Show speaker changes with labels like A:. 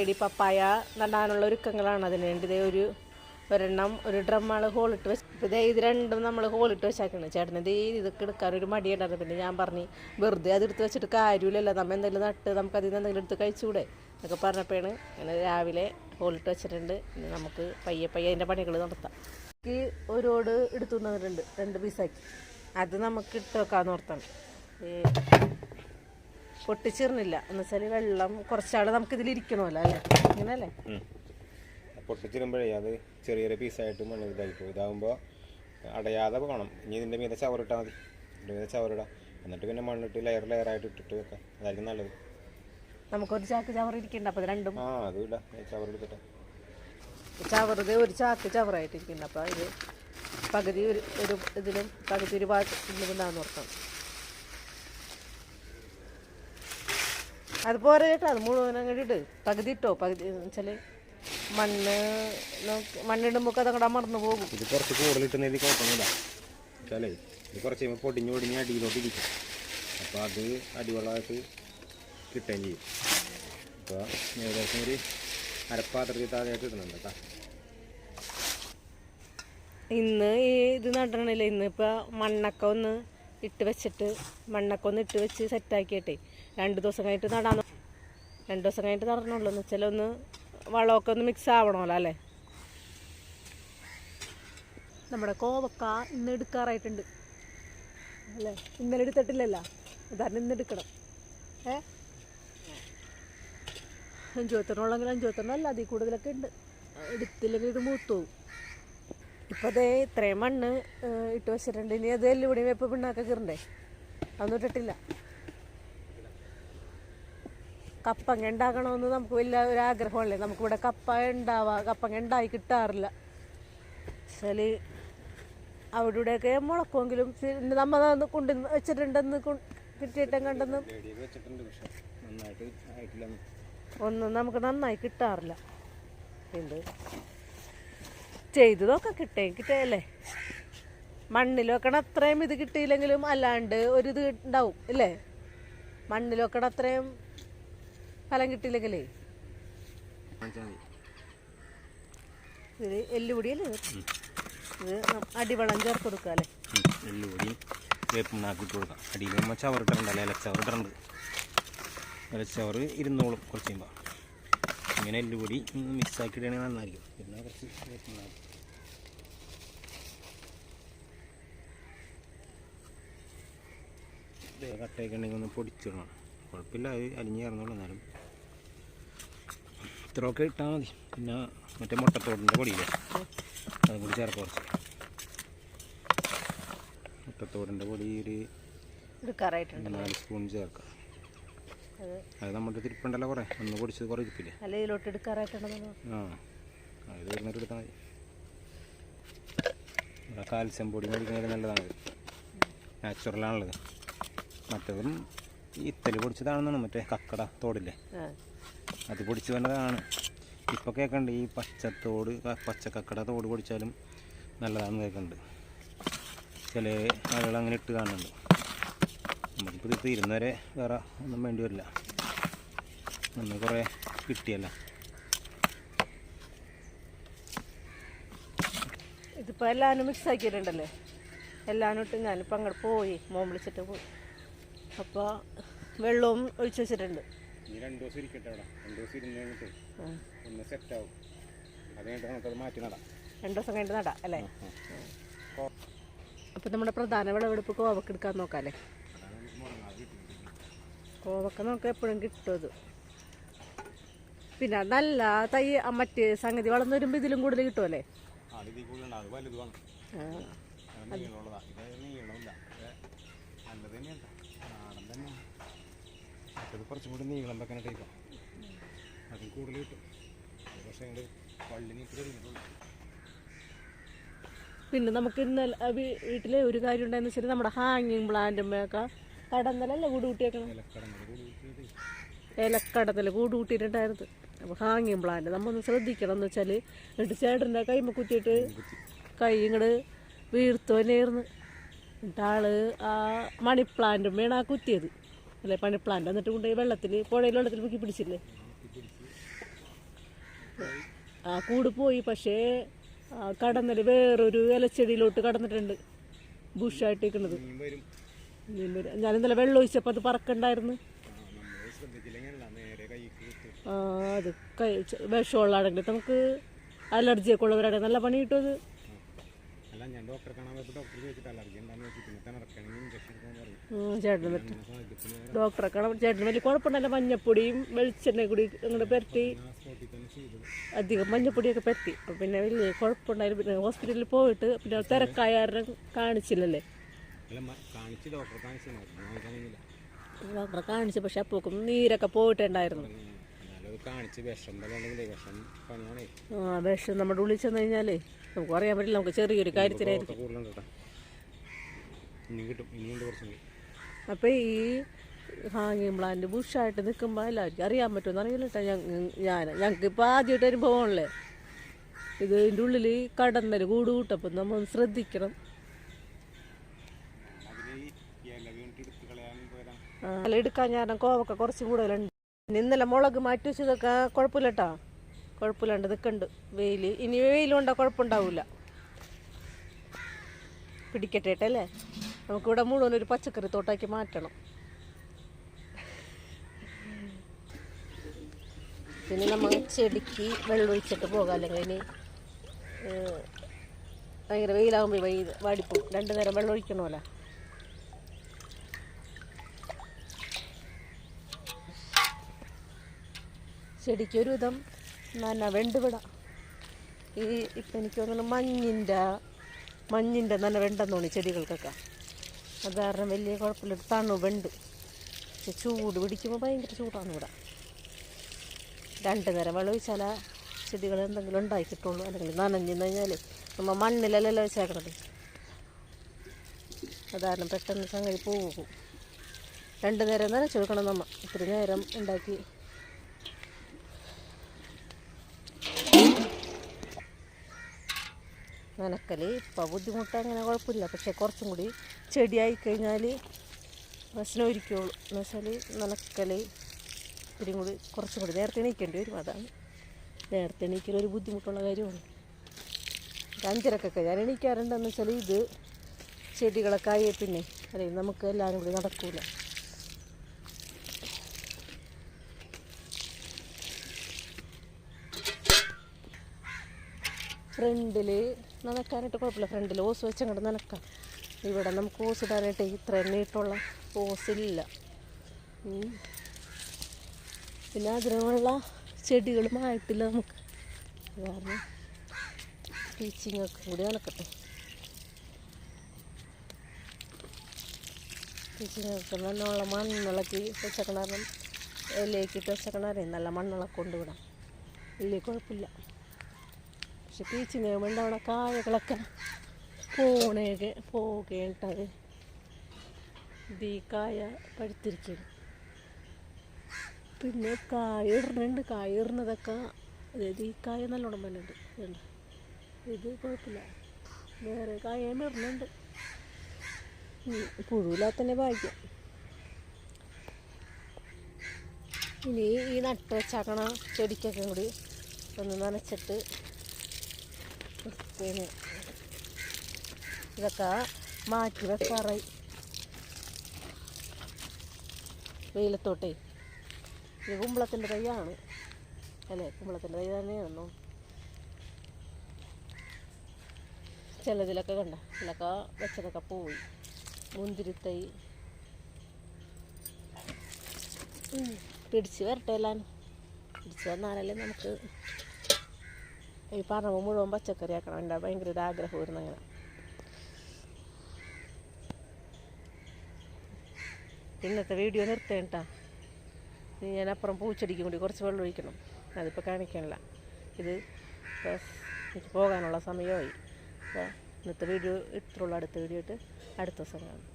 A: Lady പപ്പായ നടാനുള്ള ഒരുക്കങ്ങളാണ് അതിന് വേണ്ടി. ഇതേ ഒരു ഒരെണ്ണം ഒരു ഡ്രമ്മാണ് ഹോളിട്ട് വെച്ച്. ഇതേ ഇത് രണ്ടും നമ്മൾ ഹോളിട്ട് വെച്ചാക്കണം. ചേട്ടൻ ദേ ഇതൊക്കെ എടുക്കാൻ ഒരു മടിയുണ്ടായിരുന്നു. പിന്നെ ഞാൻ പറഞ്ഞു വെറുതെ അത് എടുത്ത് വെച്ചിട്ട് കാര്യമില്ലല്ലോ. നമ്മൾ എന്തെങ്കിലും നട്ട് നമുക്ക് അതിൽ നിന്ന് എന്തെങ്കിലും എടുത്ത് കഴിച്ചുകൂടെ എന്നൊക്കെ പറഞ്ഞപ്പോഴാണ് അങ്ങനെ രാവിലെ ഹോളിട്ട് വെച്ചിട്ടുണ്ട്. ഇനി നമുക്ക് പയ്യെ പയ്യെ അതിന്റെ പണികൾ നടത്താം. എനിക്ക് ഒരു ഓട് എടുത്തു തന്നിട്ടുണ്ട് രണ്ട് പീസാക്കി അത് നമുക്ക് ഇട്ട് വെക്കാമെന്ന് ഓർത്താണ് പൊട്ടിച്ചീർന്നില്ല എന്ന് വെച്ചാൽ വെള്ളം കുറച്ചാൾ നമുക്ക് ഇതിൽ ഇരിക്കണമല്ലോ അല്ലേ? ഇങ്ങനല്ലേ?
B: പൊട്ടിച്ചിരുമ്പോഴേ അത് ചെറിയ ചെറിയ പീസായിട്ട് മണ്ണ് ഇതായി പോകും ഇതാകുമ്പോൾ അടയാതെ പോകണം ഇനി ഇതിന്റെ മീതെ ചവറിട്ടാൽ മതി. ഇതിന്റെ മീതെ ചവറിടാം. എന്നിട്ട് പിന്നെ മണ്ണിട്ട് ലെയർ ലെയർ ആയിട്ട് ഇട്ടിട്ട് വെക്കാം. അതായിരിക്കും നല്ലത്.
A: നമുക്കൊരു ചാക്ക് ചവർ ഇരിക്കണ്ട അപ്പോൾ രണ്ടും
B: ആ അതും ഇടാം. ചവറെടുത്തിട്ട്.
A: ചവറുത് ഒരു ചാക്ക് ചവറായിട്ടിരിക്കുന്നു അപ്പോൾ ഇത് പകുതി ഒരു ഒരു ഇതിലും പകുതി ഒരു ഭാഗത്തിലും ഉണ്ടാകുന്ന ഓർക്കണം അത് പോരാ ചേട്ടാ അത് മുഴുവൻ അങ്ങോട്ട് പകുതി ഇട്ടോ പകുതി വെച്ചാൽ മണ്ണ് നോക്ക് അത് അതങ്ങോട്ട് അമർന്നു പോകും.
B: ഇത് കുറച്ച് കൂടുതലിട്ടുന്ന ഇത് കുഴപ്പമൊന്നുമില്ല. വെച്ചാലേ ഇത് കുറച്ച് കഴിയുമ്പോൾ പൊടിഞ്ഞ് പൊടിഞ്ഞ് അടിയിലോട്ട് ഇരിക്കും. അപ്പോൾ അത് അടിവെള്ളമായിട്ട് കിട്ടുകയും ചെയ്യും. അപ്പോൾ ഏകദേശം ഒരു അരപ്പാത്രത്തിൽ താഴെയായിട്ട് ഇടുന്നുണ്ട് കേട്ടോ.
A: ഇന്ന് ഈ ഇത് നടണില്ല ഇന്നിപ്പോൾ മണ്ണൊക്കെ ഒന്ന് ഇട്ട് വെച്ചിട്ട് മണ്ണൊക്കെ ഒന്ന് ഇട്ട് വെച്ച് സെറ്റാക്കിയിട്ടേ രണ്ട് ദിവസം കഴിഞ്ഞിട്ട് നടാൻ രണ്ട് ദിവസം കഴിഞ്ഞിട്ട് നടണുള്ളൂ. എന്ന് വെച്ചാൽ ഒന്ന് വളമൊക്കെ ഒന്ന് മിക്സ് ആവണമല്ലോ അല്ലേ? നമ്മുടെ കോവക്ക ഇന്ന് എടുക്കാറായിട്ടുണ്ട്. അല്ലേ? ഇന്നലെ എടുത്തിട്ടില്ലല്ലോ? അതാണ് ഇന്ന് എടുക്കണം. ഏ? അഞ്ചുപത്തെണ്ണമുള്ളെങ്കിൽ അഞ്ചുപത്തെണ്ണമല്ല അതിൽ കൂടുതലൊക്കെ ഉണ്ട്. എടുത്തില്ലെങ്കിൽ ഇത് മൂത്തു പോകും ഇപ്പം അതേ ഇത്രയും മണ്ണ് ഇട്ട് വെച്ചിട്ടുണ്ട്. ഇനി അത് എല്ലുപണി വേപ്പ് പിണ്ണാക്കെ കീറണ്ടേ അതൊന്നും ഇട്ടിട്ടില്ല. കപ്പങ്ങ ഉണ്ടാക്കണമെന്ന് നമുക്ക് വലിയ ഒരു ആഗ്രഹമല്ലേ? നമുക്കിവിടെ കപ്പ ഉണ്ടാവാ കപ്പങ്ങ ഉണ്ടായി കിട്ടാറില്ല. വെച്ചാൽ അവിടെ ഇവിടെയൊക്കെ മുളക്കുമെങ്കിലും നമ്മൾ കൊണ്ടു വെച്ചിട്ടുണ്ടെന്ന് കിട്ടിയിട്ടും കണ്ടെന്ന് ഒന്നും നമുക്ക് നന്നായി കിട്ടാറില്ല. എന്ത്? ചെയ്തു നോക്കാം കിട്ടേ കിട്ടേയല്ലേ മണ്ണിൽ വെക്കണ അത്രയും ഇത് കിട്ടിയില്ലെങ്കിലും അല്ലാണ്ട് ഒരു ഇത് ഉണ്ടാവും ഇല്ലേ മണ്ണിൽ വെക്കണ അത്രയും ഫലം കിട്ടിയില്ലെങ്കിലേ? ഇത് എല്ലുപൊടിയല്ലേ ഇത്? അടിവെള്ളം ചേർത്ത് കൊടുക്കുക അല്ലേ?
B: എല്ലുപൊടിയും അടിയിൽ നമ്മൾ ഇലച്ചവർ ഇലച്ചവറിട്ടുണ്ട് ഇലച്ചവറ് ഇരുന്നോളും കുറച്ച് കഴിയുമ്പോൾ ഇങ്ങനെ എല്ലുപൊടി മിക്സ് ആക്കിയിട്ടാണെങ്കിൽ നന്നായിരിക്കും. പിന്നെ കുറച്ച് വേപ്പിണ്ണാക്കി കട്ടയൊക്കെ ഉണ്ടെങ്കിൽ ഒന്ന് പൊടിച്ചിടണം. കുഴപ്പമില്ല. അത് അലിഞ്ഞ് ചേർന്നോളൂ എന്നാലും. ഇത്രയൊക്കെ ഇട്ടാൽ മതി. പിന്നെ മറ്റേ മുട്ടത്തോടിന്റെ പൊടിയില്ലേ? അതും കൂടി ചേർക്കാം കുറച്ച്. മുട്ടത്തോടിന്റെ പൊടി ഒരു
A: എടുക്കാറായിട്ടുണ്ട്
B: നാല് സ്പൂൺ ചേർക്കാം
A: അത്
B: നമ്മുടെ തിരുപ്പുണ്ടല്ലോ കുറേ. ഒന്ന് പൊടിച്ചത് കുറേ ഇരിപ്പില്ലേ?
A: അല്ല ഇതിലോട്ട് എടുക്കാറായിട്ടുണ്ടെന്ന്
B: ആ അത് വരുന്നിട്ട് എടുത്താൽ മതി. ഇവിടെ കാൽസ്യം പൊടി മേടിക്കുന്നത് നല്ലതാണ്. നാച്ചുറലാണുള്ളത് മറ്റതും ഇത്തൽ പൊടിച്ചതാണെന്നാണ്. മറ്റേ കക്കട തോടില്ലേ? അത് പൊടിച്ച് വന്നതാണ്. ഇപ്പോൾ കേൾക്കണ്ട് ഈ പച്ചത്തോട് പച്ചക്കക്കട തോട് പൊടിച്ചാലും നല്ലതാണെന്ന് കേൾക്കുന്നുണ്ട് ചില ആളുകൾ അങ്ങനെ ഇട്ട് കാണുന്നുണ്ട്. നമുക്കിപ്പോൾ ഇത് തീരുന്നവരെ വേറെ ഒന്നും വേണ്ടി വരില്ല. നമ്മൾ കുറേ കിട്ടിയല്ല.
A: ഇതിപ്പോൾ എല്ലാവരും മിക്സ് ആക്കിയിട്ടുണ്ടല്ലേ? എല്ലാവരും ഇട്ട് ഞാനിപ്പോൾ അങ്ങോട്ട് പോയി മോൻ വിളിച്ചിട്ട് പോയി. അപ്പോൾ വെള്ളവും ഒഴിച്ച് വെച്ചിട്ടുണ്ട്.
B: ഈ രണ്ട് ദിവസം ഇരിക്കട്ടെ അവിടെ. രണ്ട് ദിവസം ഇരുന്ന് കഴിഞ്ഞിട്ട് ഒന്ന് സെറ്റ് ആവും. അത് കഴിഞ്ഞിട്ട് നമുക്കത് മാറ്റി നടാം.
A: രണ്ട് ദിവസം കഴിഞ്ഞിട്ട് നടാം അല്ലേ? അപ്പം നമ്മുടെ പ്രധാന വിളവെടുപ്പ് കോവക്ക എടുക്കാൻ നോക്കാമല്ലേ കോവക്ക നമുക്ക് എപ്പോഴും കിട്ടും അത്. പിന്നെ നല്ല തൈ മറ്റ് സംഗതി വളർന്നു വരുമ്പോൾ ഇതിലും കൂടുതൽ കിട്ടുമല്ലേ ആ.
B: അത് നീളമുള്ളതാണ് ഇത് നീളമില്ല നല്ലത് തന്നെയല്ല നാടൻ തന്നെയാണ് മറ്റത് കുറച്ചും കൂടി നീളം വെക്കുന്ന ടൈപ്പാണ് അതും കൂടുതൽ കിട്ടും. അത് പക്ഷേ ഞങ്ങൾ പള്ളി നീട്ടി
A: പിന്നെ നമുക്ക് ഇന്നലെ വീട്ടിലെ ഒരു കാര്യം ഉണ്ടായെന്ന് വെച്ചാൽ നമ്മുടെ ഹാങ്ങിങ് പ്ലാന്റുമ്മയൊക്കെ കടന്നലല്ല കൂട് കൂട്ടിയേക്കണം?
B: ഇലക്കടങ്ങൾ കൂടി
A: കൂട്ടിയിട്ടുണ്ടായിരുന്നു അപ്പോൾ ഹാങ്ങിങ് പ്ലാന്റ് നമ്മൊന്ന് ശ്രദ്ധിക്കണം എന്ന് വെച്ചാൽ എന്നിട്ട് ചേട്ടന്റെ കൈമ കുത്തിയിട്ട് കൈ ഇങ്ങോട്ട് വീർത്തു തന്നെയായിരുന്നു. എന്നിട്ട് ആൾ ആ മണി പ്ലാന്റുമ്മയാണ് ആ കുത്തിയത്. അല്ലേ? പണി പ്ലാന്റ് എന്നിട്ട് കൊണ്ടുപോയി വെള്ളത്തിൽ പുഴയിൽ വെള്ളത്തിൽ മുക്കി പിടിച്ചില്ലേ? ആ കൂട് പോയി പക്ഷേ കടന്നൽ വേറൊരു ഇലച്ചെടിയിലോട്ട് കടന്നിട്ടുണ്ട്. ബുഷായിട്ട് നിൽക്കുന്നത്
B: മീൻ
A: ഞാൻ ഇന്നലെ വെള്ളം ഒഴിച്ചപ്പോൾ അത് പറക്കണ്ടായിരുന്നു.
B: ആ
A: അത് കൈ വിഷമുള്ള വിഷമുള്ളതാണെങ്കിൽ നമുക്ക് അലർജിയൊക്കെ ഉള്ളവരാണെങ്കിൽ നല്ല പണി കിട്ടും അത്.
B: അല്ല ഞാൻ ഡോക്ടറെ കാണാൻ പോയപ്പോൾ ഡോക്ടർ ചോദിച്ചിട്ട് അലർജി ഉണ്ടാന്ന് വെച്ചിട്ട് പിന്നെ ഇഞ്ചക്ഷൻ എടുക്കാൻ പറയും
A: ഡോക്ടറെ കാണാൻ ചേട്ടന് വലിയ കുഴപ്പമുണ്ടല്ല മഞ്ഞപ്പൊടിയും വെളിച്ചെണ്ണ കൂടി
B: ഇങ്ങോട്ട് ചെയ്തു.
A: അധികം മഞ്ഞപ്പൊടിയൊക്കെ പരത്തി. അപ്പം പിന്നെ വലിയ കുഴപ്പമുണ്ടായാലും പിന്നെ ഹോസ്പിറ്റലിൽ പോയിട്ട് പിന്നെ തിരക്കായ കാരണം കാണിച്ചില്ലല്ലേ?
B: കാണിച്ച് ഡോക്ടറെ കാണിച്ചു
A: ഡോക്ടറെ കാണിച്ചു പക്ഷെ അപ്പോക്കും നീരൊക്കെ പോയിട്ടുണ്ടായിരുന്നു.
B: കാണിച്ച് വിഷം പോലെ ഉണ്ടെങ്കിലേ വിഷം പണിയാണേ.
A: ആ വിഷം നമ്മുടെ ഉള്ളിൽ ചെന്ന് കഴിഞ്ഞാലേ നമുക്ക് അറിയാൻ പറ്റില്ല നമുക്ക് ചെറിയൊരു കാര്യത്തിനായിരിക്കും
B: കൂടുതലുണ്ട് ഇനി കിട്ടും ഇനിയുണ്ട് കുറച്ചും
A: അപ്പോൾ ഈ ഹാങ്ങിങ് പ്ലാന്റ് ബുഷായിട്ട് നിൽക്കുമ്പോൾ എല്ലാവർക്കും അറിയാൻ പറ്റുമെന്ന് അറിയില്ല കേട്ടോ. ഞാൻ ഞങ്ങൾക്കിപ്പോൾ ആദ്യമായിട്ട് അനുഭവമല്ലേ ഇത് ഇതിന്റെ ഉള്ളിൽ കടന്നൽ കൂട് കൂട്ടപ്പം നമ്മൾ ശ്രദ്ധിക്കണം. അല്ല എടുക്കാൻ ഞാൻ കോവക്ക കുറച്ച് കൂടുതലുണ്ട്. ഇന്നലെ മുളക് മാറ്റി വെച്ചതൊക്കെ കുഴപ്പമില്ല കേട്ടോ കുഴപ്പമില്ലാണ്ട് നിൽക്കുന്നുണ്ട്. വെയിൽ ഇനി വെയിൽ കൊണ്ടാൽ കുഴപ്പമുണ്ടാവില്ല. പിടിക്കട്ടെ അല്ലേ? നമുക്കിവിടെ മുഴുവൻ ഒരു പച്ചക്കറി തോട്ടാക്കി മാറ്റണം. പിന്നെ നമ്മൾ ചെടിക്ക് വെള്ളം ഒഴിച്ചിട്ട് പോകാം. അല്ലെങ്കിൽ ഇനി ഭയങ്കര വെയിലാകുമ്പോൾ വെയിൽ വാടിപ്പോ രണ്ടു നേരം വെള്ളം ഒഴിക്കണമല്ലോ. ചെടിക്ക് ഒരു വിധം നന്ന വെണ്ടുവിട. ഈ ഇപ്പം എനിക്ക് തോന്നുന്നു മഞ്ഞിന്റെ മഞ്ഞിന്റെ നല്ല വെണ്ടെന്ന് തോന്നി ചെടികൾക്കൊക്കെ. അത് കാരണം വലിയ കുഴപ്പമില്ല തണു വെണ്ട് ചൂട് പിടിക്കുമ്പോൾ ഭയങ്കര ചൂടാണ് ഇവിടെ. രണ്ട് നേരം വെള്ളം ഒഴിച്ചാൽ ചെടികൾ എന്തെങ്കിലും ഉണ്ടായി കിട്ടുള്ളൂ അല്ലെങ്കിൽ നനഞ്ഞെന്ന് കഴിഞ്ഞാൽ നമ്മൾ മണ്ണിലല്ലല്ലോ വെച്ചേക്കണത്. അത് കാരണം പെട്ടെന്ന് സംഗതി പോകും രണ്ട് നേരം നനച്ചു കൊടുക്കണം നമ്മൾ ഇത്തിരി നേരം ഉണ്ടാക്കി നനക്കൽ ഇപ്പോൾ ബുദ്ധിമുട്ട് അങ്ങനെ കുഴപ്പമില്ല പക്ഷേ കുറച്ചും കൂടി ചെടിയായി കഴിഞ്ഞാൽ പ്രശ്നം ഒരിക്കുള്ളൂ എന്ന് വെച്ചാൽ നനക്കൽ ഇത്തിരി കൂടി കുറച്ചും കൂടി നേരത്തെ എണീക്കേണ്ടി വരും. അതാണ് നേരത്തെ എണീക്കൽ ഒരു ബുദ്ധിമുട്ടുള്ള കാര്യമാണ്. അഞ്ചരക്കൊക്കെ ഞാൻ എണീക്കാറുണ്ടെന്ന് വെച്ചാൽ ഇത് ചെടികളൊക്കെ ആയി പിന്നെ അല്ലെങ്കിൽ നമുക്ക് എല്ലാവരും കൂടി നടക്കൂല. ഫ്രണ്ടിൽ നനക്കാനായിട്ട് കുഴപ്പമില്ല. ഫ്രണ്ടിൽ ഓസ് വെച്ചങ്ങോട്ട് നനക്കാം. ഇവിടെ നമുക്ക് ഓസ് ഇടാനായിട്ട് ഇത്ര എണ്ണയിട്ടുള്ള ഓസില്ല. പിന്നെ അതിനുള്ള ചെടികളും ആയിട്ടില്ല നമുക്ക്. കാരണം ടീച്ചിങ് ഒക്കെ കൂടി നടക്കട്ടെ ടീച്ചിങ് ഒക്കെ നല്ലോണം മണ്ണിളക്കി വെച്ചേക്കണ കാരണം ഇലയൊക്കെ ഇട്ട് വെച്ചേക്കണേ നല്ല മണ്ണിളക്കൊണ്ട് കൊണ്ടുവിടാം വലിയ കുഴപ്പമില്ല. പക്ഷെ പീച്ചിന് വേണ്ടവണ കായകളൊക്കെ പോണേക്ക് പോകേണ്ടത്. ദീ കായ പഴുത്തിരിക്കുന്നു. പിന്നെ കായ ഇടുന്നുണ്ട്. കായ ഇടുന്നതൊക്കെ അതായത് ഈ കായ നല്ലോണം വന്നുണ്ട് ഇതുണ്ട്. ഇത് കുഴപ്പമില്ല. വേറെ കായ ഇടുന്നുണ്ട്. പുഴുവില്ലാത്തന്നെ ഭാഗ്യം. ഇനി ഈ നട്ട് വെച്ചാക്കണ ചെടിക്കൊക്കെ കൂടി ഒന്ന് നനച്ചിട്ട് ഇതൊക്കെ മാറ്റി വെക്കാറായി വെയിലത്തോട്ടേ. ഇത് കുമ്പളത്തിന്റെ തൈയാണ്. അല്ലേ? കുമ്പളത്തിന്റെ തൈ തന്നെയാണെന്നോ ചിലതിലൊക്കെ കണ്ട ഇതിലൊക്കെ വെച്ചതൊക്കെ പോയി. മുന്തിരിത്തൈ. പിടിച്ച് വരട്ടെ എല്ലാം പിടിച്ച് വന്നാലല്ലേ നമുക്ക് ഈ പറമ്പ് മുഴുവൻ പച്ചക്കറി ആക്കണം. എന്റെ ഭയങ്കര ഒരു ആഗ്രഹമായിരുന്നു അങ്ങനെ. ഇന്നത്തെ വീഡിയോ ഇനി ഞാൻ അപ്പുറം പൂച്ചെടിക്കും കൂടി കുറച്ച് വെള്ളം ഒഴിക്കണം. അതിപ്പോൾ കാണിക്കണില്ല ഇത് എനിക്ക് പോകാനുള്ള സമയമായി. അപ്പോൾ ഇന്നത്തെ വീഡിയോ ഇത്രയുള്ള. അടുത്ത വീഡിയോ ഇട്ട് അടുത്ത ദിവസം കാണാം.